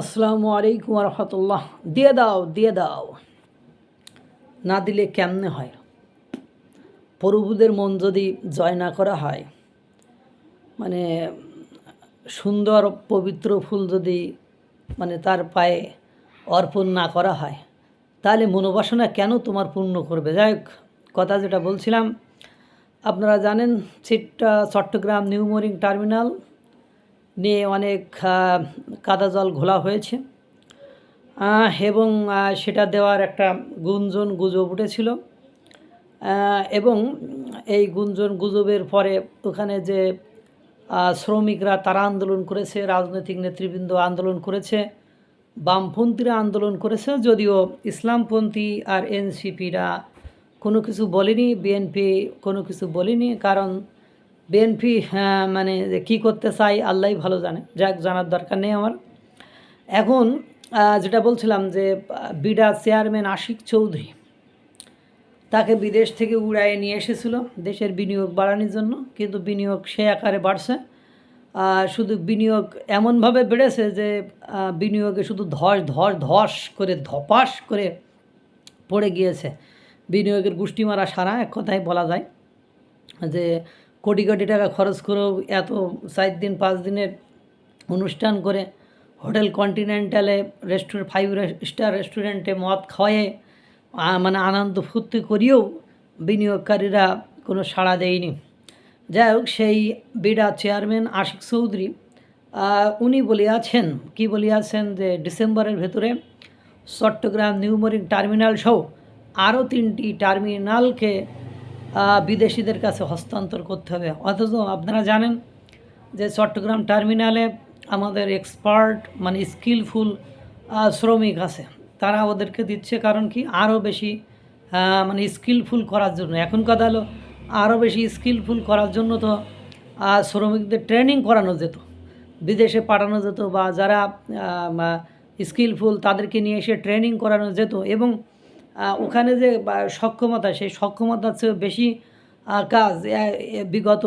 আসসালামু আলাইকুম রহমতুল্লাহ। দিয়ে দাও দিয়ে দাও। না দিলে কেমনে হয়? প্রভুদের মন যদি জয় না করা হয় মানে সুন্দর পবিত্র ফুল যদি মানে তার পায়ে অর্পণ না করা হয়, তাহলে মনোবাসনা কেন তোমার পূর্ণ করবে? যাই হোক, কথা যেটা বলছিলাম, আপনারা জানেন চিট্টা চট্টগ্রাম, নিউ মোরিং টার্মিনাল নিয়ে অনেক কাদা জল ঘোলা হয়েছে। এবং সেটা দেওয়ার একটা গুঞ্জন গুজব উঠেছিল। এবং এই গুঞ্জন গুজবের পরে ওখানে যে শ্রমিকরা তারা আন্দোলন করেছে, রাজনৈতিক নেতৃবৃন্দ আন্দোলন করেছে, বামপন্থীরা আন্দোলন করেছে, যদিও ইসলামপন্থী আর এনসিপিরা কোনো কিছু বলেনি, বিএনপি কোনো কিছু বলেনি, কারণ বিএনপি হ্যাঁ মানে যে কী করতে চাই আল্লাহ ভালো জানে। যাক, জানার দরকার নেই আমার। এখন যেটা বলছিলাম যে, বিডা চেয়ারম্যান আশিক চৌধুরী তাকে বিদেশ থেকে উড়াইয়ে নিয়ে এসেছিল দেশের বিনিয়োগ বাড়ানোর জন্য, কিন্তু বিনিয়োগ সে আকারে বাড়ছে। শুধু বিনিয়োগ এমনভাবে বেড়েছে যে বিনিয়োগে শুধু ধস ধস ধস করে ধপাস করে পড়ে গিয়েছে। বিনিয়োগের গোষ্ঠী মারা সারা, এক কথায় বলা যায় যে কোটি কোটি টাকা খরচ করেও এত চার দিন, পাঁচ দিনের অনুষ্ঠান করে হোটেল কন্টিনেন্টালে রেস্টুরেন্ট ফাইভ স্টার রেস্টুরেন্টে মদ খাওয়ায়ে মানে আনন্দ ফুর্তি করিয়েও বিনিয়োগকারীরা কোনো সাড়া দেয়নি। যাই হোক, সেই বিডা চেয়ারম্যান আশিক চৌধুরী উনি বলিয়াছেন, কি বলিয়াছেন যে ডিসেম্বরের ভেতরে চট্টগ্রাম নিউমরিং টার্মিনাল সহ আরও তিনটি টার্মিনালকে বিদেশিদের কাছে হস্তান্তর করতে হবে। অথচ আপনারা জানেন যে চট্টগ্রাম টার্মিনালে আমাদের এক্সপার্ট মানে স্কিলফুল শ্রমিক আছে। তারা ওদেরকে দিচ্ছে কারণ কি? আরও বেশি মানে স্কিলফুল করার জন্য। এখন কথা হলো আরও বেশি স্কিলফুল করার জন্য তো শ্রমিকদের ট্রেনিং করানো যেত। বিদেশে পাঠানো যেত বা যারা স্কিলফুল তাদেরকে নিয়ে এসে ট্রেনিং করানো যেত এবং ওখানে যে সক্ষমতা, সেই সক্ষমতার চেয়ে বেশি কাজ বিগত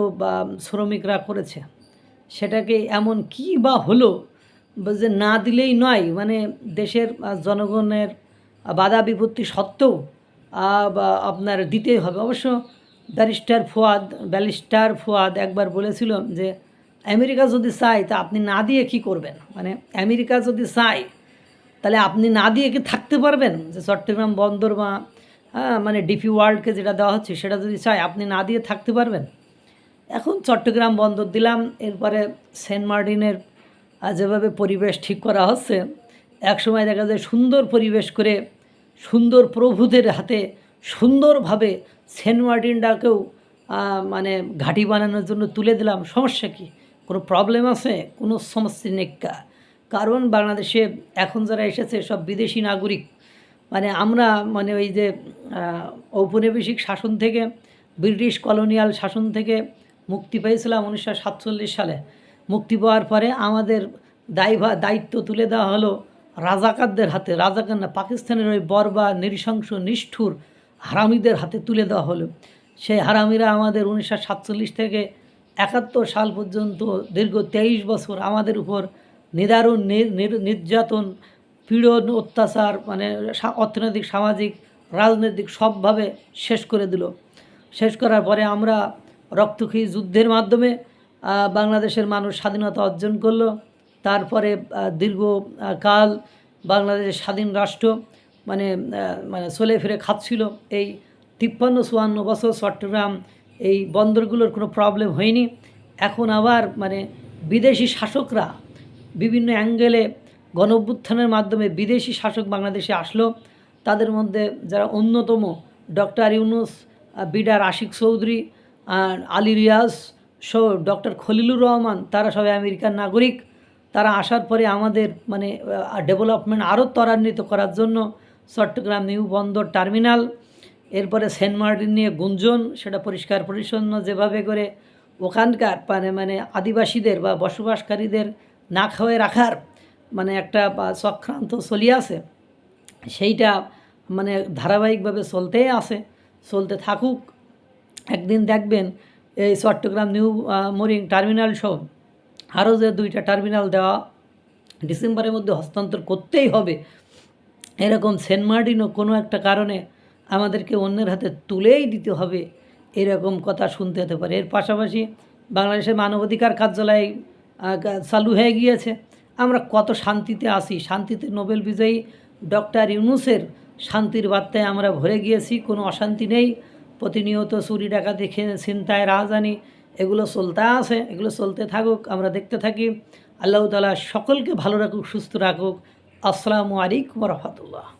শ্রমিকরা করেছে। সেটাকে এমন কি বা হলো যে না দিলেই নয় মানে দেশের জনগণের বাধা বিপত্তি সত্ত্বেও আপনার দিতেই হবে। অবশ্য ব্যারিস্টার ফুয়াদ ব্যারিস্টার ফুয়াদ একবার বলেছিল যে, আমেরিকা যদি চায়, তা আপনি না দিয়ে কি করবেন? মানে আমেরিকা যদি চায় তাহলে আপনি না দিয়ে কি থাকতে পারবেন? যে চট্টগ্রাম বন্দর বা হ্যাঁ মানে ডিপি ওয়ার্ল্ডকে যেটা দেওয়া হচ্ছে সেটা যদি চায়, আপনি না দিয়ে থাকতে পারবেন? এখন চট্টগ্রাম বন্দর দিলাম, এরপরে সেন্ট মার্টিনের যেভাবে পরিবেশ ঠিক করা হচ্ছে, একসময় দেখা যায় সুন্দর পরিবেশ করে, সুন্দর প্রভুদের হাতে সুন্দরভাবে সেন্ট মার্টিনটাকেও মানে ঘাঁটি বানানোর জন্য তুলে দিলাম। সমস্যা কি? কোনো প্রবলেম আছে? কোনো সমস্যা নেই কা- কারণ বাংলাদেশে এখন যারা এসেছে সব বিদেশি নাগরিক। মানে আমরা মানে ওই যে ঔপনিবেশিক শাসন থেকে, ব্রিটিশ কলোনিয়াল শাসন থেকে মুক্তি পেয়েছিলাম উনিশশো সাতচল্লিশ সালে। মুক্তি পাওয়ার পরে আমাদের দায়ভা, দায়িত্ব তুলে দেওয়া হলো রাজাকারদের হাতে। রাজাকার না, পাকিস্তানের ওই বর্বা নৃশংস, নিষ্ঠুর হারামিদের হাতে তুলে দেওয়া হলো। সেই হারামিরা আমাদের উনিশশো সাতচল্লিশ থেকে একাত্তর সাল পর্যন্ত দীর্ঘ তেইশ বছর আমাদের উপর নিদারুণ নির- নির- নির্যাতন পীড়ন অত্যাচার মানে অর্থনৈতিক সামাজিক রাজনৈতিক সবভাবে শেষ করে দিল। শেষ করার পরে আমরা রক্তক্ষয়ী যুদ্ধের মাধ্যমে বাংলাদেশের মানুষ স্বাধীনতা অর্জন করল। তারপরে আহ, দীর্ঘ কাল বাংলাদেশের স্বাধীন রাষ্ট্র মানে মানে চলে ফিরে খাচ্ছিল। এই তিপ্পান্ন চুয়ান্ন বছর চট্টগ্রাম এই বন্দরগুলোর কোনো প্রবলেম হয়নি। এখন আবার মানে বিদেশি শাসকরা বিভিন্ন অ্যাঙ্গেলে গণ অভ্যুত্থানের মাধ্যমে বিদেশি শাসক বাংলাদেশে আসলো। তাদের মধ্যে যারা অন্যতম ডক্টর ইউনুস বিডার আশিক চৌধুরী আলী রিয়াজ সহ ডক্টর খলিলুর রহমান, তারা সবাই আমেরিকার নাগরিক। তারা আসার পরে আমাদের মানে ডেভেলপমেন্ট আরও ত্বরান্বিত করার জন্য চট্টগ্রাম নিউ বন্দর টার্মিনাল, এরপরে সেন্ট মার্টিন নিয়ে গুঞ্জন, সেটা পরিষ্কার পরিচ্ছন্ন যেভাবে করে ওখানকার মানে মানে আদিবাসীদের বা বসবাসকারীদের না খাওয়াই রাখার মানে একটা চক্রান্ত আছে। সেইটা মানে ধারাবাহিকভাবে চলতেই আছে, চলতে থাকুক। একদিন দেখবেন এই চট্টগ্রাম নিউ মোরিং টার্মিনাল সহ আরও যে দুইটা টার্মিনাল দেওয়া ডিসেম্বরের মধ্যে হস্তান্তর করতেই হবে। এরকম সেন্ট মার্টিনও কোনো একটা কারণে আমাদেরকে অন্যের হাতে তুলেই দিতে হবে, এরকম কথা শুনতে হতে পারে। এর পাশাপাশি বাংলাদেশের মানবাধিকার কার্যালয় চালু হয়ে গিয়েছে। আমরা কত শান্তিতে আসি শান্তিতে নোবেল বিজয়ী ডক্টর ইউনুসের শান্তির বার্তায় আমরা ভরে গিয়েছি। কোনো অশান্তি নেই। প্রতিনিয়ত চুরি ডাকাতি খে- ছিনতাই রাজধানী এগুলো চলতে আছে, এগুলো চলতে থাকুক, আমরা দেখতে থাকি। আল্লাহ তালা সকলকে ভালো রাখুক, সুস্থ রাখুক। আসসালামু আলাইকুম রহমতুল্লাহ।